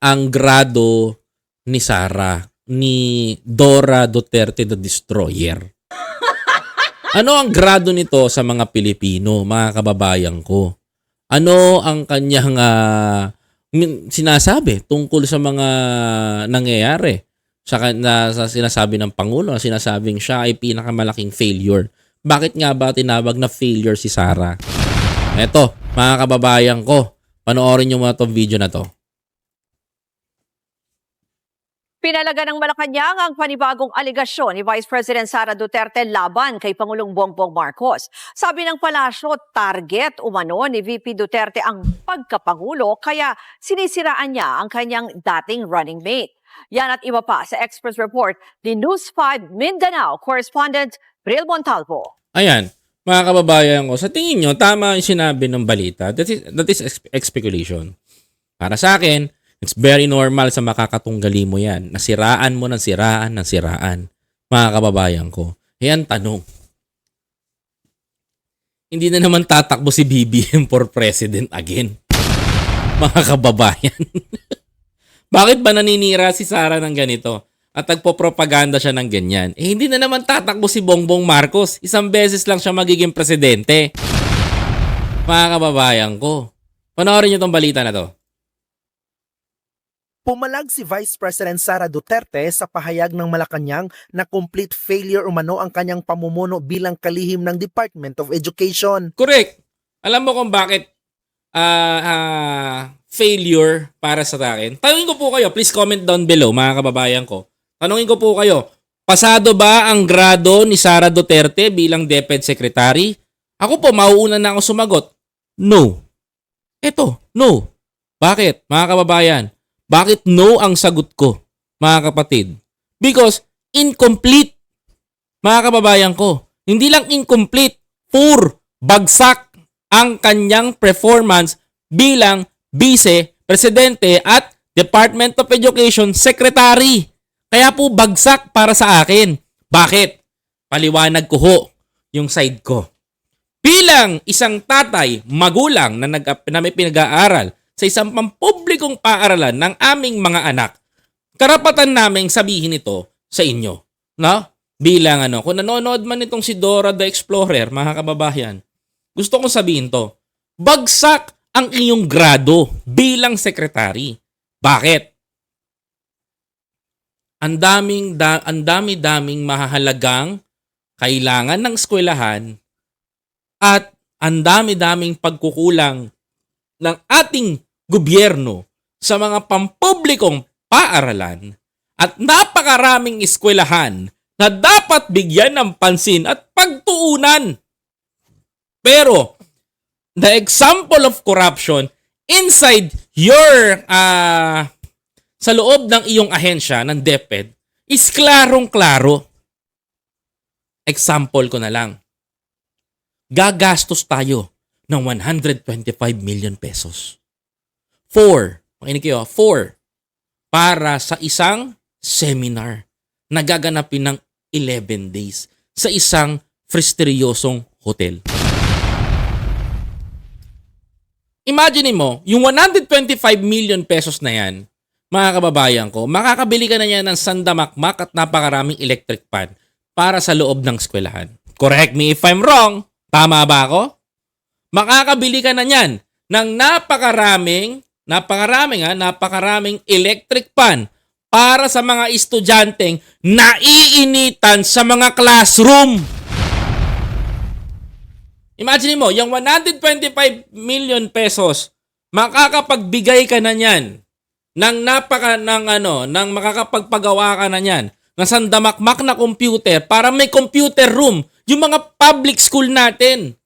ang grado ni Sara, ni Dora Duterte the Destroyer. Ano ang grado nito sa mga Pilipino, mga kababayan ko? Ano ang kanyang min- sinasabi tungkol sa mga nangyayari? Sa, na, sa sinasabi ng Pangulo, na sinasabing siya ay pinakamalaking failure. Bakit nga ba tinawag na failure si Sara? Eto, mga kababayan ko, panoorin nyo mga tong video na to. Pinalaga ng Malacanang ang panibagong aligasyon ni Vice President Sara Duterte laban kay Pangulong Bongbong Marcos. Sabi ng palasyo, target umano ni VP Duterte ang pagkapangulo kaya sinisiraan niya ang kanyang dating running mate. Yan at iba pa sa Express Report ni News 5 Mindanao correspondent Bril Montalvo. Ayan, mga kababayan ko, sa tingin nyo, tama yung sinabi ng balita. That is, that is ex- speculation. Para sa akin, it's very normal sa makakatunggali mo yan. Nasiraan mo ng siraan ng siraan. Mga kababayan ko. Ayan, tanong. Hindi na naman tatakbo si BBM for president again. Mga kababayan. Bakit ba naninira si Sara ng ganito? At nagpo-propaganda siya ng ganyan. Eh hindi na naman tatakbo si Bongbong Marcos. Isang beses lang siya magiging presidente. Mga kababayan ko. Panoorin niyo tong balita na to. Pumalag si Vice President Sara Duterte sa pahayag ng Malacanang na complete failure umano ang kanyang pamumuno bilang kalihim ng Department of Education. Correct. Alam mo kung bakit ah, ah, failure para sa akin? Tanungin ko po kayo. Please comment down below mga kababayan ko. Tanungin ko po kayo. Pasado ba ang grado ni Sara Duterte bilang DepEd Secretary? Ako po, mauuna na ako sumagot. No. Eto, no. Bakit, mga kababayan? Bakit no ang sagot ko, mga kapatid? Because incomplete, mga kababayan ko. Hindi lang incomplete, poor, bagsak ang kanyang performance bilang vice, presidente at Department of Education secretary. Kaya po bagsak para sa akin. Bakit? Paliwanag ko ho yung side ko. Bilang isang tatay, magulang na, nag, na may pinag-aaral sa isang pampublikong paaralan ng aming mga anak, karapatan naming sabihin ito sa inyo. No? Bilang ano, kung nanonood man itong si Dora the Explorer, mga kababayan, gusto kong sabihin to, bagsak ang iyong grado bilang sekretary. Bakit? Ang daming da, ang dami-daming mahahalagang kailangan ng eskwelahan at ang dami-daming pagkukulang ng ating gobyerno sa mga pampublikong paaralan at napakaraming eskwelahan na dapat bigyan ng pansin at pagtuunan. Pero, the example of corruption inside your ah sa loob ng iyong ahensya ng DepEd is klarong-klaro. Example ko na lang. Gagastos tayo ng 125 million pesos. Four, makinig kayo, ah, four, para sa isang seminar na gaganapin ng 11 days sa isang prestigyosong hotel. Imagine mo, yung 125 million pesos na yan, mga kababayan ko, makakabili ka na yan ng sandamakmak at napakaraming electric fan para sa loob ng eskwelahan. Correct me if I'm wrong. Tama ba ako? Makakabili ka na yan ng napakaraming, napakaraming ha, napakaraming electric fan para sa mga estudyanteng naiinitan sa mga classroom. Imagine mo, yung 125 million pesos, makakapagbigay ka na niyan ng napaka ng ano, ng makakapagpagawa ka na niyan ng sandamakmak na computer para may computer room yung mga public school natin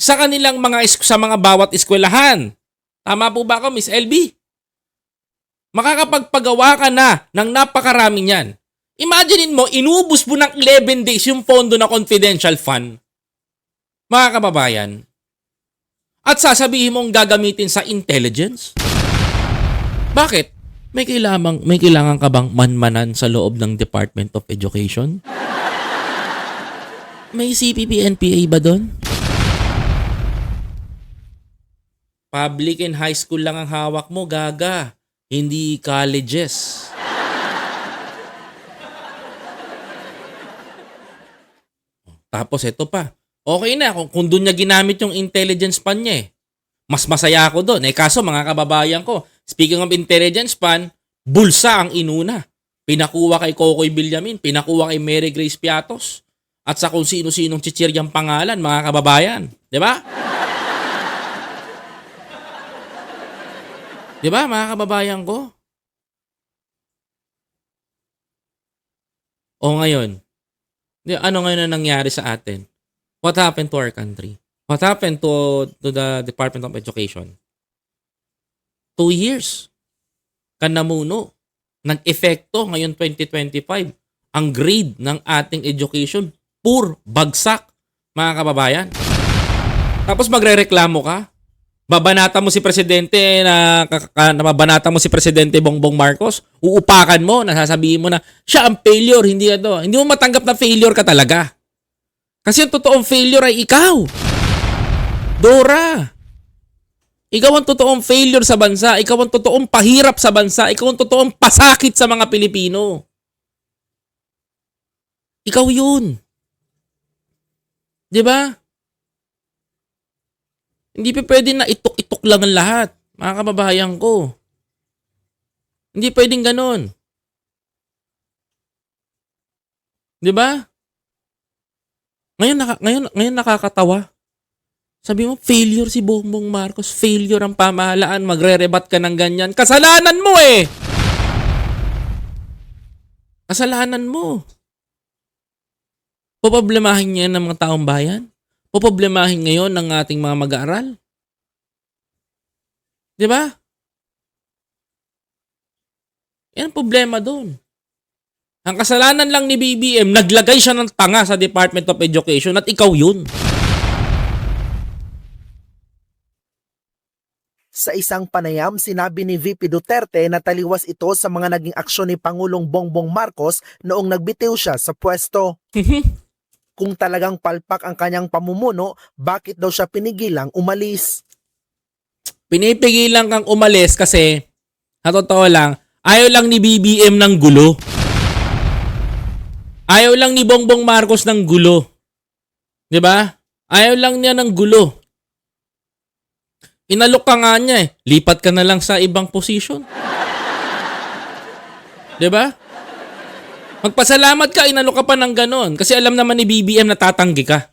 sa kanilang mga sa mga bawat eskwelahan. Tama po ba ako, Miss LB? Makakapagpagawa ka na ng napakarami niyan. Imagine mo, inubos mo ng 11 days yung pondo na confidential fund. Mga kababayan. At sasabihin mong gagamitin sa intelligence? Bakit? May kailangan, may kailangan ka bang manmanan sa loob ng Department of Education? May CPP NPA ba doon? Public and high school lang ang hawak mo, gaga. hindi colleges. Tapos ito pa. Okay na kung, kung doon niya ginamit yung intelligence span niya eh. Mas masaya ako doon. Eh kaso mga kababayan ko, speaking of intelligence span, bulsa ang inuna. Pinakuha kay Kokoy Villamin, pinakuha kay Mary Grace Piatos, at sa kung sino-sinong chichiryang pangalan, mga kababayan. Di ba? Di ba, mga kababayan ko? O ngayon, ano ngayon ang nangyari sa atin? What happened to our country? What happened to, to the Department of Education? Two years. Kanamuno. Nag-epekto ngayon 2025. Ang grade ng ating education, poor, bagsak, mga kababayan. Tapos magrereklamo ka? Babanata mo si presidente na, na nababanata mo si presidente Bongbong Marcos, uupakan mo, nasasabihin mo na siya ang failure, hindi ano, hindi mo matanggap na failure ka talaga. Kasi ang totoong failure ay ikaw. Dora. Ikaw ang totoong failure sa bansa, ikaw ang totoong pahirap sa bansa, ikaw ang totoong pasakit sa mga Pilipino. Ikaw 'yun. 'Di ba? Hindi pa pwede na itok-itok lang ang lahat, mga kababayan ko. Hindi pwedeng ganon. 'Di ba? Ngayon, naka, ngayon, ngayon nakakatawa. Sabi mo, failure si Bongbong Marcos. Failure ang pamahalaan. Magre-rebat ka ng ganyan. Kasalanan mo eh! Kasalanan mo. Poproblemahin niya ng mga taong bayan? Poproblemahin ngayon ng ating mga mag-aaral? Di ba? Yan ang problema doon. Ang kasalanan lang ni BBM, naglagay siya ng tanga sa Department of Education at ikaw yun. Sa isang panayam, sinabi ni VP Duterte na taliwas ito sa mga naging aksyon ni Pangulong Bongbong Marcos noong nagbitiw siya sa pwesto. Kung talagang palpak ang kanyang pamumuno, bakit daw siya pinigilang umalis? Pinipigilan kang umalis kasi, sa totoo lang, ayaw lang ni BBM ng gulo. Ayaw lang ni Bongbong Marcos ng gulo. 'Di ba? Ayaw lang niya ng gulo. Inalok ka nga niya eh. Lipat ka na lang sa ibang position. 'Di ba? Magpasalamat ka, inalok ka pa ng ganon. Kasi alam naman ni BBM na tatanggi ka.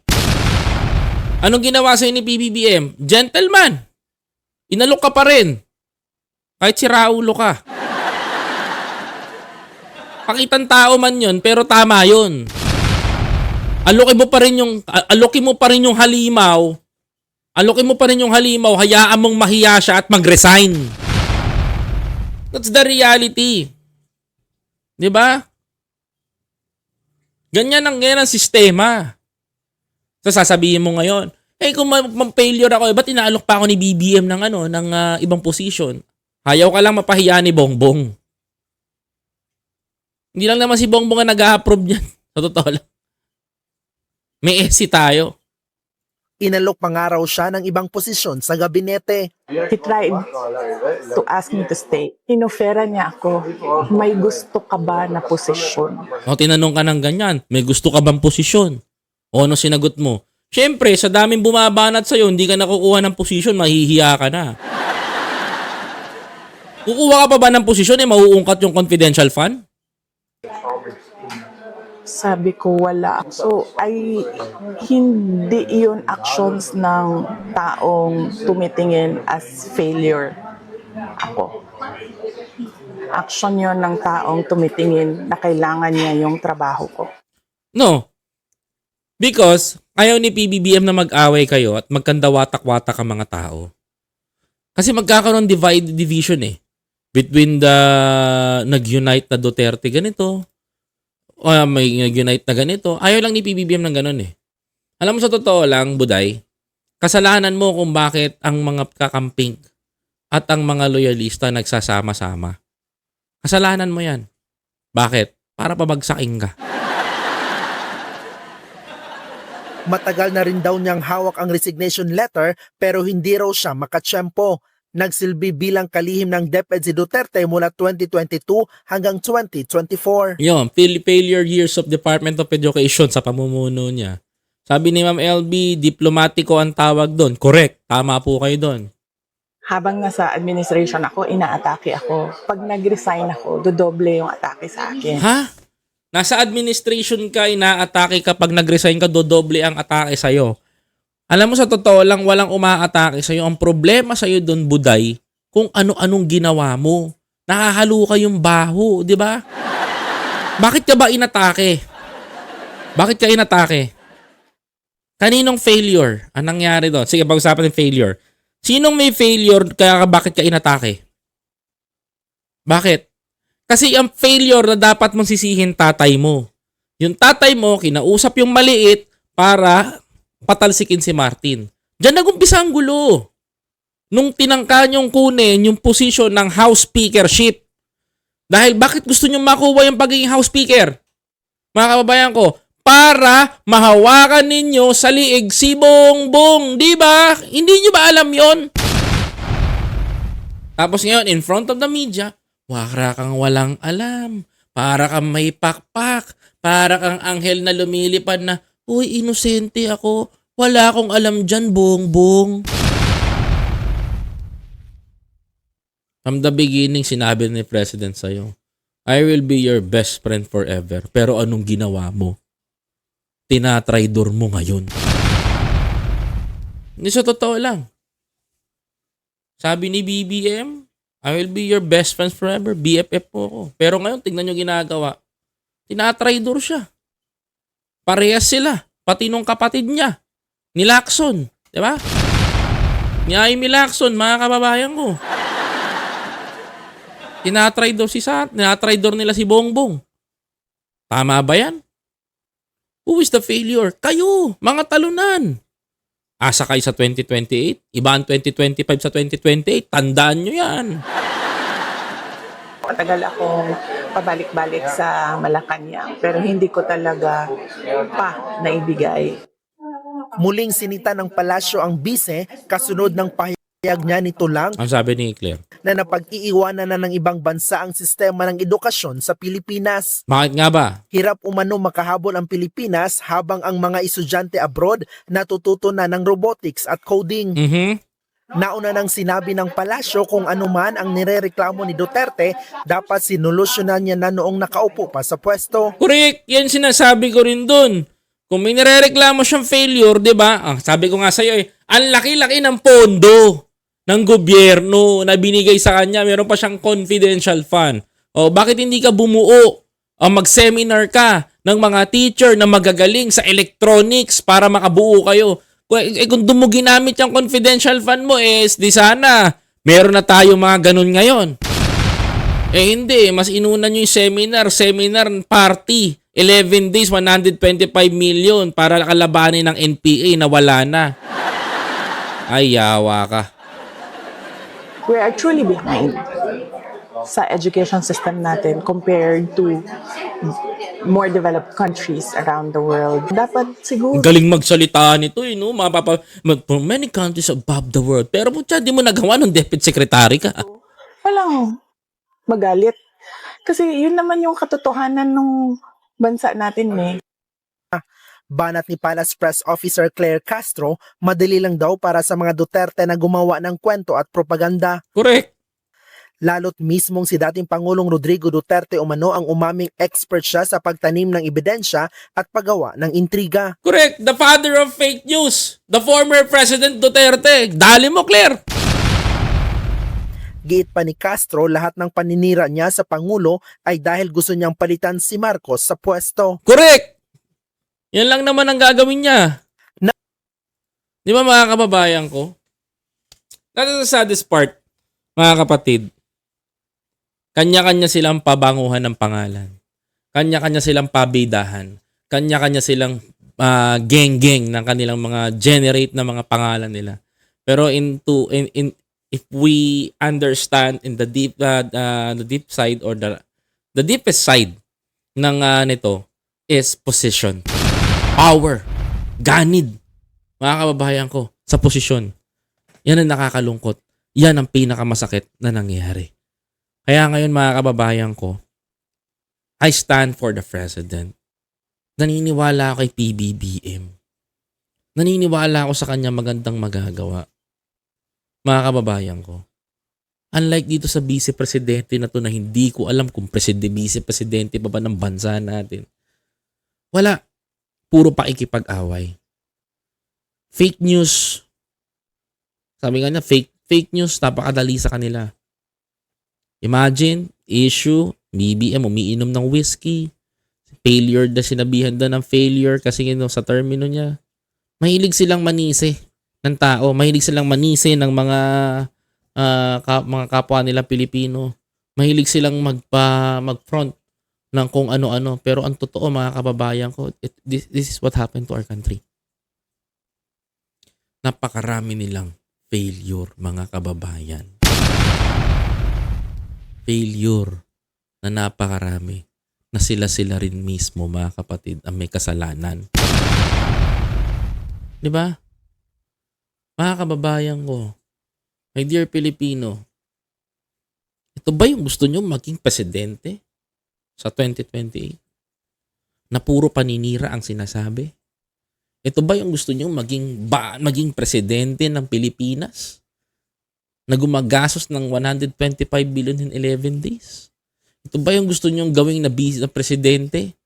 Anong ginawa sa'yo ni BBM? Gentleman. Inalok ka pa rin. Kahit si Raulo ka. Pakitang tao man yun, pero tama yun. Alokin mo pa rin yung, alokin mo pa rin yung halimaw. Alokin mo pa rin yung halimaw, hayaan mong mahiya siya at mag-resign. That's the reality. 'Di ba? Ganyan ang ganyan ang sistema. So sasabihin mo ngayon, eh kung ma- ma- failure ako, eh, ba't inaalok pa ako ni BBM ng ano, ng ah, ibang position? Hayaw ka lang mapahiya ni Bongbong. Hindi lang naman si Bongbong ang nag-a-approve niyan. Sa totoo lang. May ESI tayo. Inalok pa nga raw siya ng ibang posisyon sa gabinete. He tried to ask me to stay. Inofera niya ako, may gusto ka ba na posisyon? O tinanong ka ng ganyan, may gusto ka bang posisyon? O ano sinagot mo? Siyempre, sa daming bumabanat sa'yo, hindi ka nakukuha ng posisyon, mahihiya ka na. Kukuha ka pa ba ng posisyon, eh mauungkat yung confidential fund? Sabi ko wala. So, ay hindi iyon actions ng taong tumitingin as failure ako. Action yon ng taong tumitingin na kailangan niya yung trabaho ko. No. Because, ayaw ni PBBM na mag-away kayo at magkandawatak-watak ang mga tao. Kasi magkakaroon divide division eh. Between the nag-unite na Duterte ganito, o may nag-unite na ganito. Ayaw lang ni PBBM ng ganun eh. Alam mo sa totoo lang, Buday, kasalanan mo kung bakit ang mga kakamping at ang mga loyalista nagsasama-sama. Kasalanan mo yan. Bakit? Para pabagsakin ka. Matagal na rin daw niyang hawak ang resignation letter pero hindi raw siya makatsyempo. Nagsilbi bilang kalihim ng DepEd si Duterte mula 2022 hanggang 2024. Yun, fail- failure years of Department of Education sa pamumuno niya. Sabi ni Ma'am LB, diplomatiko ang tawag doon. Correct. Tama po kayo doon. Habang nasa administration ako, inaatake ako. Pag nag-resign ako, dodoble yung atake sa akin. Ha? Nasa administration ka, inaatake ka pag nag-resign ka, dodoble ang atake sa'yo. Alam mo sa totoo lang, walang umaatake sa'yo. Ang problema sa'yo doon, Buday, kung ano-anong ginawa mo. Nakahalo ka yung baho, di ba? Bakit ka ba inatake? Bakit ka inatake? Kaninong failure ang nangyari doon? Sige, pag-usapan ng failure. Sinong may failure kaya ka bakit ka inatake? Bakit? Kasi ang failure na dapat mong sisihin tatay mo. Yung tatay mo, kinausap yung maliit para patalsikin si Martin. Diyan nagumpisa ang gulo. Nung tinangka niyong kunin yung posisyon ng house speakership. Dahil bakit gusto niyong makuha yung pagiging house speaker? Mga kababayan ko, para mahawakan ninyo sa liig si Bongbong. Di ba? Hindi niyo ba alam yon? Tapos ngayon, in front of the media, Wakra kang walang alam. Para kang may pakpak. Para kang anghel na lumilipad na, Uy, inosente ako. Wala akong alam dyan, bongbong. From the beginning, sinabi ni President sa'yo, I will be your best friend forever. Pero anong ginawa mo? Tinatraidor mo ngayon. Hindi sa totoo lang. Sabi ni BBM, I will be your best friend forever. BFF po ako. Pero ngayon, tignan nyo ginagawa. Tinatraidor siya. Parehas sila. Pati nung kapatid niya. Ni Lacson. Ba? Ni Amy Lacson, mga kababayan ko. Tinatraidor si Sat. Tinatraidor nila si Bongbong. Tama ba yan? Who is the failure? Kayo, mga talunan. Asa kayo sa 2028? Iba ang 2025 sa 2028? Tandaan nyo yan. Matagal akong pabalik-balik sa Malacanang pero hindi ko talaga pa naibigay. Muling sinita ng palasyo ang bise kasunod ng pahayag niya nito lang Ang sabi ni Claire. na napag-iiwanan na ng ibang bansa ang sistema ng edukasyon sa Pilipinas. Bakit nga ba? Hirap umano makahabol ang Pilipinas habang ang mga estudyante abroad natututo na ng robotics at coding. Mhm. Nauna nang sinabi ng palasyo kung ano man ang nirereklamo ni Duterte, dapat sinulusyonan niya na noong nakaupo pa sa pwesto. Correct. Yan sinasabi ko rin dun. Kung may nirereklamo siyang failure, di ba? Ah, sabi ko nga sa'yo eh, ang laki-laki ng pondo ng gobyerno na binigay sa kanya. Meron pa siyang confidential fund. O bakit hindi ka bumuo? O mag-seminar ka ng mga teacher na magagaling sa electronics para makabuo kayo. Eh, kung mo ginamit yung confidential fund mo, eh, di sana, meron na tayo mga ganun ngayon. Eh hindi, mas inuna nyo yung seminar, seminar party. 11 days, 125 million para kalabanin ng NPA na wala na. Ay, yawa ka. We are truly behind sa education system natin compared to more developed countries around the world. Dapat siguro galing magsalita nito eh, no? Mapapa, mag- for many countries above the world. Pero putya, di mo nagawa ng deputy secretary ka. walang magalit. Kasi yun naman yung katotohanan ng bansa natin eh. Banat ni Palace Press Officer Claire Castro, madali lang daw para sa mga Duterte na gumawa ng kwento at propaganda. Correct. Lalo't mismong si dating Pangulong Rodrigo Duterte umano ang umaming expert siya sa pagtanim ng ebidensya at paggawa ng intriga. Correct. The father of fake news. The former President Duterte. Dali mo, Claire. Giit pa ni Castro lahat ng paninira niya sa Pangulo ay dahil gusto niyang palitan si Marcos sa pwesto. Correct. Yan lang naman ang gagawin niya. Na- Di ba mga kababayan ko? That is the saddest part, mga kapatid. Kanya-kanya silang pabanguhan ng pangalan. Kanya-kanya silang pabidahan. Kanya-kanya silang ah, geng-geng ng kanilang mga generate na mga pangalan nila. Pero into in, in if we understand in the deep uh, uh, the deep side or the the deepest side ng ah, nito is position. Power. Ganid. Mga kababayan ko, sa posisyon. Yan ang nakakalungkot. Yan ang pinakamasakit na nangyari. Kaya ngayon mga kababayan ko, I stand for the president. Naniniwala ako kay PBBM. Naniniwala ako sa kanya magandang magagawa. Mga kababayan ko, unlike dito sa vice-presidente na to na hindi ko alam kung presidente, vice-presidente pa ba ng bansa natin. Wala. Puro pakikipag-away. Fake news. Sabi nga niya, fake, fake news, napakadali sa kanila. Imagine, issue, BBM, umiinom ng whiskey. Failure na sinabihan daw ng failure kasi yun, sa termino niya. Mahilig silang manisi ng tao. Mahilig silang manisi ng mga ah, ka- mga kapwa nila Pilipino. Mahilig silang magpa mag-front ng kung ano-ano. Pero ang totoo mga kababayan ko, it, this, this is what happened to our country. Napakarami nilang failure mga kababayan. Failure na napakarami na sila-sila rin mismo mga kapatid ang may kasalanan. 'Di ba? Mga kababayan ko, my dear Filipino, ito ba yung gusto nyo maging presidente sa 2028? Na puro paninira ang sinasabi? Ito ba yung gusto nyo maging, ba, maging presidente ng Pilipinas? Na gumagastos ng 125 billion in 11 days? Ito ba yung gusto nyo gawing na, bis- na presidente?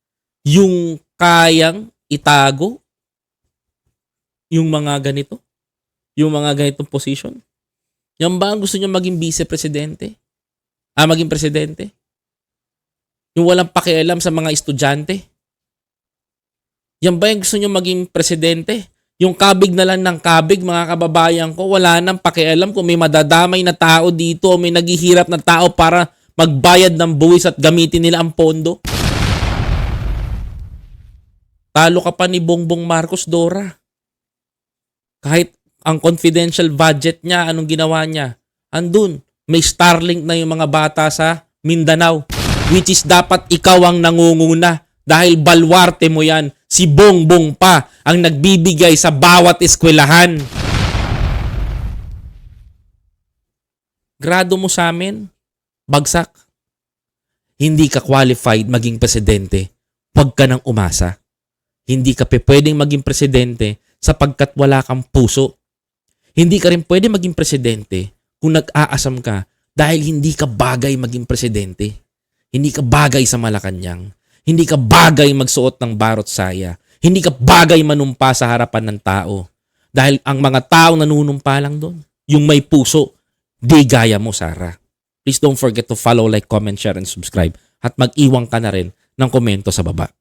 Yung kayang itago yung mga ganito? Yung mga ganitong position? Yan ba ang gusto nyo maging vice-presidente? Ah, maging presidente? Yung walang pakialam sa mga estudyante? Yan ba yung gusto nyo maging presidente? Yung kabig na lang ng kabig, mga kababayan ko, wala nang pakialam kung may madadamay na tao dito o may naghihirap na tao para magbayad ng buwis at gamitin nila ang pondo. Talo ka pa ni Bongbong Marcos Dora. Kahit ang confidential budget niya, anong ginawa niya? Andun, may Starlink na yung mga bata sa Mindanao. Which is dapat ikaw ang nangunguna dahil balwarte mo yan. Si Bongbong pa ang nagbibigay sa bawat eskwelahan. Grado mo sa amin, bagsak. Hindi ka qualified maging presidente, huwag ka nang umasa. Hindi ka pwedeng maging presidente sapagkat wala kang puso. Hindi ka rin pwede maging presidente kung nag-aasam ka dahil hindi ka bagay maging presidente. Hindi ka bagay sa Malacanang. Hindi ka bagay magsuot ng barot saya. Hindi ka bagay manumpa sa harapan ng tao. Dahil ang mga tao nanunumpa lang doon. Yung may puso, di gaya mo, Sarah. Please don't forget to follow, like, comment, share, and subscribe. At mag-iwang ka na rin ng komento sa baba.